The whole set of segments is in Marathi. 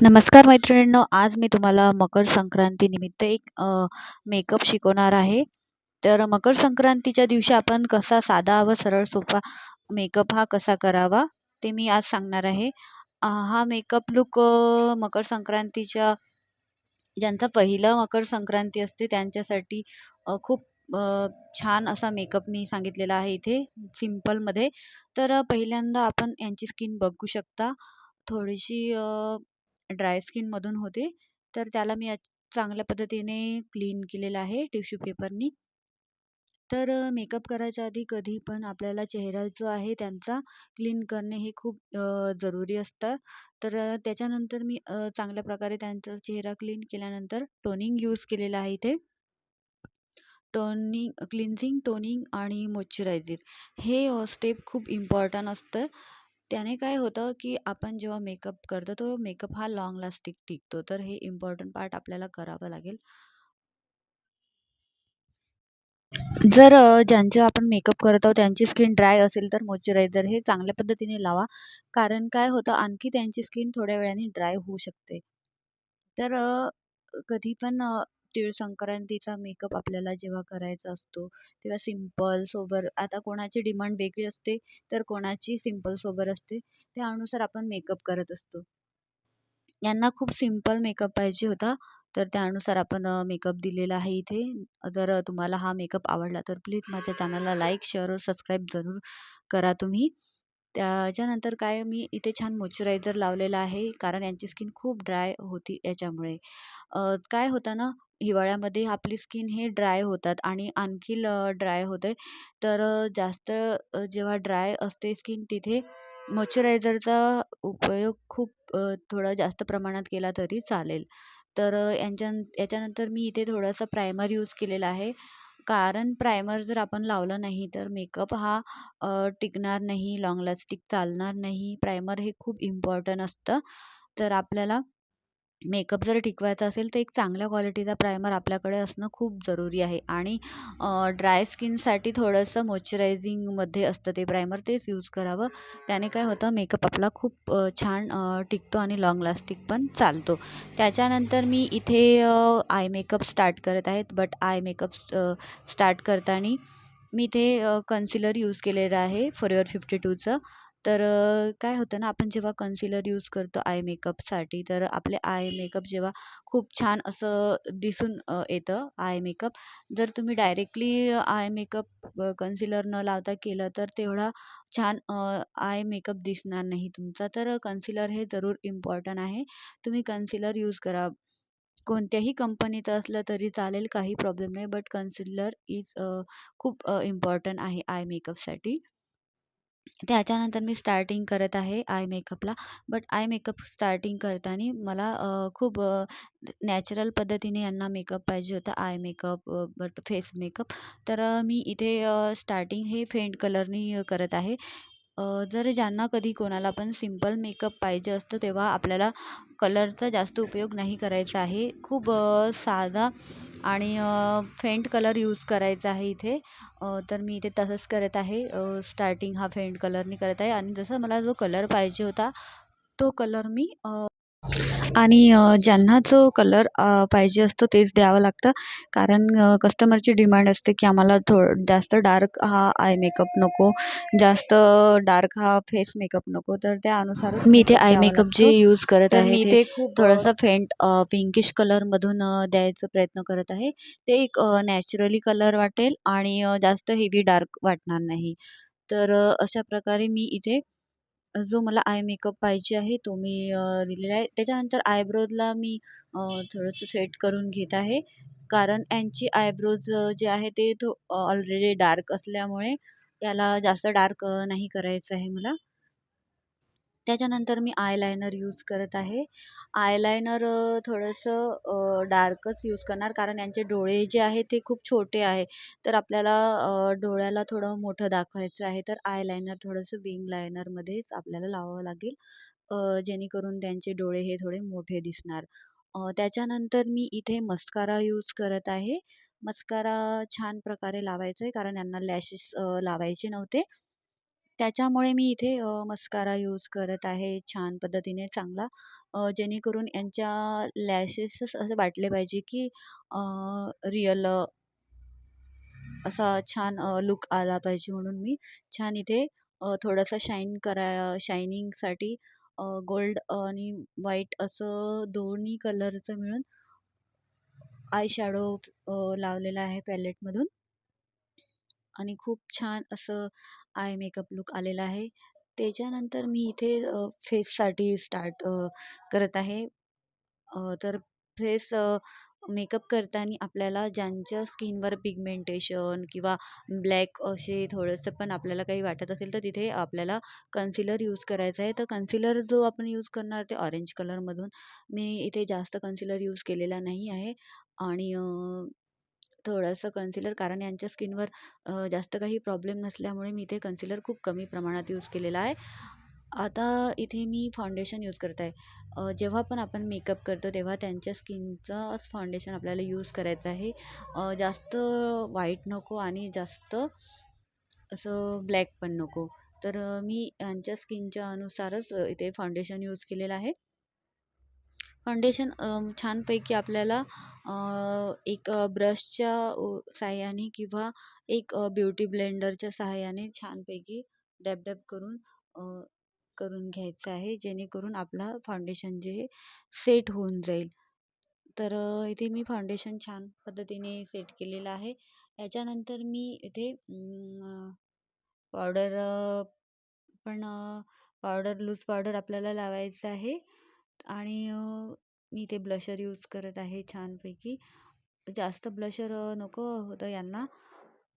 नमस्कार मैत्रिणींनो आज मी तुम्हाला मकर संक्रांतीनिमित्त एक मेकअप शिकवणार आहे. तर मकर संक्रांतीच्या दिवशी आपण कसा साधा व सरळ सोपा मेकअप हा कसा करावा ते मी आज सांगणार आहे. हा मेकअप लुक मकर संक्रांतीच्या ज्यांचा पहिला मकर संक्रांती असते त्यांच्यासाठी खूप छान असा मेकअप मी सांगितलेला आहे इथे सिम्पलमध्ये तर पहिल्यांदा आपण यांची स्किन बघू शकता. थोडीशी ड्राय स्किनमधून होते. तर त्याला मी चांगल्या पद्धतीने क्लीन केलेलं आहे टिश्यू पेपरनी. तर मेकअप करायच्या आधी कधी पण आपल्याला चेहरा जो आहे त्यांचा क्लीन करणे हे खूप जरुरी असतं. तर त्याच्यानंतर मी चांगल्या प्रकारे त्यांचा चेहरा क्लीन केल्यानंतर टोनिंग यूज केलेला आहे इथे. टोनिंग क्लिन्झिंग टोनिंग आणि मॉइश्चरायझर. हे स्टेप खूप इम्पॉर्टंट असतं. त्याने काय होतं की आपण जेव्हा मेकअप करतो तो मेकअप हा लाँग लास्टिक टिकतो. तर हे इम्पॉर्टंट पार्ट आपल्याला करावं लागेल. जर ज्यांचे आपण मेकअप करत आहोत त्यांची स्किन ड्राय असेल तर मॉइश्चरायझर हे चांगल्या पद्धतीने लावा. कारण काय होतं आणखी त्यांची स्किन थोड्या वेळाने ड्राय होऊ शकते. तर कधी पण तीळ संक्रांतीचा मेकअप आपल्याला जेव्हा करायचा असतो तेव्हा सिंपल सोबर आता कोणाची डिमांड वेगळी असते तर कोणाची सिंपल सोबर असते त्यानुसार आपण मेकअप करत असतो. यांना खूप सिंपल मेकअप पाहिजे होता तर त्यानुसार आपण मेकअप दिलेला आहे इथे. जर तुम्हाला हा मेकअप आवडला तर प्लीज माझ्या चॅनलला लाईक शेअर व सबस्क्राईब जरूर करा तुम्ही. त्याच्यानंतर काय मी इथे छान मॉइश्चरायझर लावलेला आहे कारण यांची स्किन खूप ड्राय होती याच्यामुळे. काय होतं ना हिवाळ्यामध्ये आपली स्किन हे ड्राय होतात आणि आणखी ड्राय होते. तर जास्त जेव्हा ड्राय असते स्किन तिथे मॉइश्चरायझरचा उपयोग खूप थोडा जास्त प्रमाणात केला तरी चालेल. तर यांच्या याच्यानंतर मी इथे थोडंसं प्रायमर यूज केलेला आहे. कारण प्रायमर जर आपण लावलं नाही तर मेकअप हा टिकणार नाही लाँग लास्टिक चालणार नाही. प्रायमर हे खूप इम्पॉर्टंट असतं. तर आपल्याला मेकअप जर टिकवायचा असेल तर एक चांगल्या क्वालिटीचा प्रायमर आपल्याकडे असणं खूप जरुरी आहे. आणि ड्राय स्किनसाठी थोडंसं मॉइश्चरायझिंगमध्ये असतं ते प्रायमर तेच यूज करावं. त्याने काय होतं मेकअप आपला खूप छान टिकतो आणि लाँग लास्टिक पण चालतो. त्याच्यानंतर मी इथे आय मेकअप स्टार्ट करत आहेत बट आय मेकअप स्टार्ट करताना मी इथे कन्सिलर यूज केलेलं आहे फॉर फिफ्टी टूचं. तर काय होतं ना आपण जेव्हा कन्सिलर यूज करतो आय मेकअपसाठी तर आपले आय मेकअप जेव्हा खूप छान असं दिसून येतं आय मेकअप जर तुम्ही डायरेक्टली आय मेकअप कन्सिलर न लावता केलं तर तेवढा छान आय मेकअप दिसणार नाही तुमचा. तर कन्सिलर हे जरूर इम्पॉर्टंट आहे. तुम्ही कन्सिलर यूज करा. कोणत्याही कंपनीचं असलं तरी चालेल काही प्रॉब्लेम नाही. बट कन्सिलर इज खूप इम्पॉर्टंट आहे आय मेकअपसाठी त्याच्यानंतर मी स्टार्टिंग करत आहे आय मेकअपला बट आय मेकअप स्टार्टिंग करताना मला खूप नॅचरल पद्धतीने यांना मेकअप पाहिजे होता. Eye makeup but face makeup तर मी इथे स्टार्टिंग हे फेंट कलरनी करत आहे. जर ज्यांना कधी कोणाला पण सिंपल मेकअप पाहिजे असतं तेव्हा आपल्याला कलरचा जास्त उपयोग नाही करायचा आहे. खूप साधा आणि फेंट कलर यूज करायचा आहे इथे. तर मी इथे तसंच करत आहे. स्टार्टिंग हा फेंट कलरनी करत आहे. आणि जसं मला जो कलर पाहिजे होता तो कलर मी आणि ज्यांना जो कलर पाहिजे असतो तेच द्यावं लागतं. कारण कस्टमरची डिमांड असते की आम्हाला थो जास्त डार्क हा आय मेकअप नको जास्त डार्क हा फेस मेकअप नको. तर त्यानुसार मी इथे आय मेकअप जे यूज करत आहे मी ते खूप थोडंसं फेंट पिंकिश कलरमधून द्यायचा प्रयत्न करत आहे. ते एक नॅचरली कलर वाटेल आणि जास्त हेवी डार्क वाटणार नाही. तर अशा प्रकारे मी इथे जो मला आय मेकअप पाहिजे आहे तो मी दिलेला आहे. त्याच्यानंतर आयब्रोजला मी थोडंसं सेट करून घेत आहे. कारण यांची आयब्रोज जे आहे ते थो ऑलरेडी डार्क असल्यामुळे याला जास्त डार्क नाही करायचं आहे मला. त्याच्यानंतर मी आयलायनर यूज करत आहे. आयलायनर थोडंसं डार्कच यूज करणार कारण यांचे डोळे जे आहे ते खूप छोटे आहे. तर आपल्याला डोळ्याला थोडं मोठं दाखवायचं आहे तर आयलायनर थोडंसं विंग लायनरमध्येच आपल्याला लावावं लागेल. जेणेकरून त्यांचे डोळे हे थोडे मोठे दिसणार. त्याच्यानंतर मी इथे मस्कारा यूज करत आहे. मस्कारा छान प्रकारे लावायचा आहे कारण यांना लॅशेस लावायचे नव्हते. त्याच्यामुळे मी इथे मस्कारा यूज करत आहे छान पद्धतीने चांगला. जेणेकरून यांच्या लॅशेस असे वाटले पाहिजे की रिअल असा छान लुक आला पाहिजे म्हणून मी छान इथे थोडंसं शाईन करा शायनिंगसाठी गोल्ड आणि व्हाईट असं दोन्ही कलरचं मिळून आय शॅडो लावलेला आहे पॅलेटमधून आणि खूप छान असं आय मेकअप लुक आलेला आहे. त्याच्यानंतर मी इथे फेससाठी स्टार्ट करत आहे. तर फेस मेकअप करताना आपल्याला ज्यांच्या स्किनवर पिगमेंटेशन किंवा ब्लॅक असे थोडंसं पण आपल्याला काही वाटत असेल तर तिथे आपल्याला कन्सिलर यूज करायचं आहे. तर कन्सिलर जो आपण यूज करणार ते ऑरेंज कलरमधून. मी इथे जास्त कन्सिलर यूज केलेला नाही आहे. आणि थोडंसं कन्सिलर कारण यांच्या स्किनवर जास्त काही प्रॉब्लेम नसल्यामुळे मी इथे कन्सिलर खूप कमी प्रमाणात यूज केलेला आहे. आता इथे मी फाउंडेशन यूज करत आहे. जेव्हा पण आपण मेकअप करतो तेव्हा त्यांच्या स्किनचाच फाउंडेशन आपल्याला यूज करायचं आहे. जास्त व्हाईट नको आणि जास्त असं ब्लॅक पण नको. तर मी यांच्या स्किनच्या अनुसारच इथे फाउंडेशन यूज केलेलं आहे. फाउंडेशन छानपैकी आपल्याला एक ब्रशच्या साहाय्याने किंवा एक ब्युटी ब्लेंडरच्या साहाय्याने छानपैकी डॅब डॅब करून करून घ्यायचं आहे जेणेकरून आपला फाउंडेशन जे सेट होऊन जाईल. तर इथे मी फाउंडेशन छान पद्धतीने सेट केलेलं आहे. याच्यानंतर मी इथे पावडर पण पावडर लूज पावडर आपल्याला लावायचं आहे. आणि मी इथे ब्लशर यूज करत आहे छानपैकी. जास्त ब्लशर नको होतं यांना.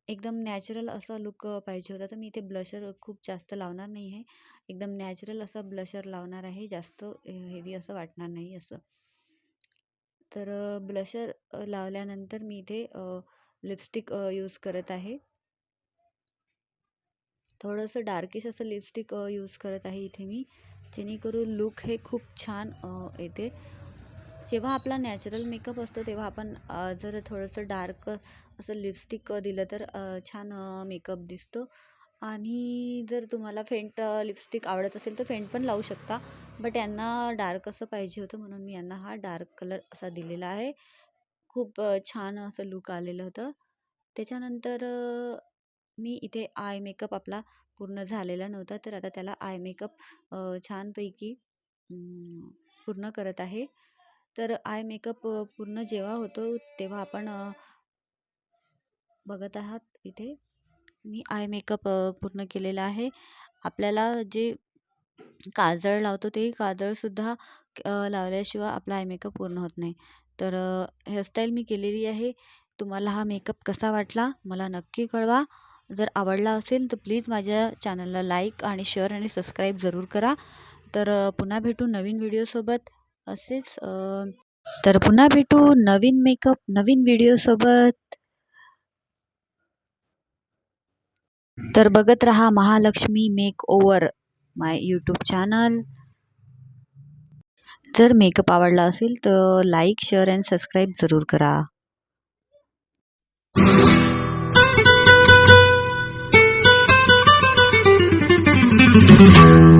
एकदम नॅचरल असा लुक पाहिजे होता. तर मी इथे ब्लशर खूप जास्त लावणार नाही आहे. एकदम नॅचरल असा ब्लशर लावणार आहे. जास्त हेवी असं वाटणार नाही असं. तर ब्लशर लावल्यानंतर मी इथे लिपस्टिक यूज करत आहे. थोडंसं डार्किश असं लिपस्टिक यूज करत आहे इथे मी. जेणेकरून लुक हे खूप छान येते. जेव्हा आपला नॅचरल मेकअप असतो तेव्हा आपण जर थोडंसं डार्क असं लिपस्टिक दिलं तर छान मेकअप दिसतो. आणि जर तुम्हाला फेंट लिपस्टिक आवडत असेल तर फेंट पण लावू शकता. बट यांना डार्क असं पाहिजे होतं म्हणून मी यांना हा डार्क कलर असा दिलेला आहे. खूप छान असं लुक आलेलं होतं. त्याच्यानंतर मी इथे आय मेकअप आपला पूर्ण झालेला नव्हता तर आता त्याला आय मेकअप छानपैकी पूर्ण करत आहे. तर आय मेकअप पूर्ण जेव्हा होतो तेव्हा आपण बघत आहात इथे. मी आय मेकअप पूर्ण केलेला आहे. आपल्याला जे काजळ लावतो ते काजळसुद्धा लावल्याशिवाय आपला आय मेकअप पूर्ण होत नाही. तर हेअरस्टाईल मी केलेली आहे. तुम्हाला हा मेकअप कसा वाटला? मला नक्की कळवा. जर आवडला असेल तर प्लीज माझ्या चॅनलला लाईक आणि शेअर आणि सबस्क्राईब जरूर करा. तर पुन्हा भेटू नवीन व्हिडिओसोबत. असेच तर पुन्हा भेटू नवीन मेकअप नवीन व्हिडिओसोबत. तर बघत रहा Mahalakshmi make over my YouTube channel. जर मेकअप आवडला असेल तर लाईक शेअर अँड सबस्क्राईब जरूर करा. Thank you.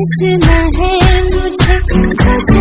सजना है मुझे सजना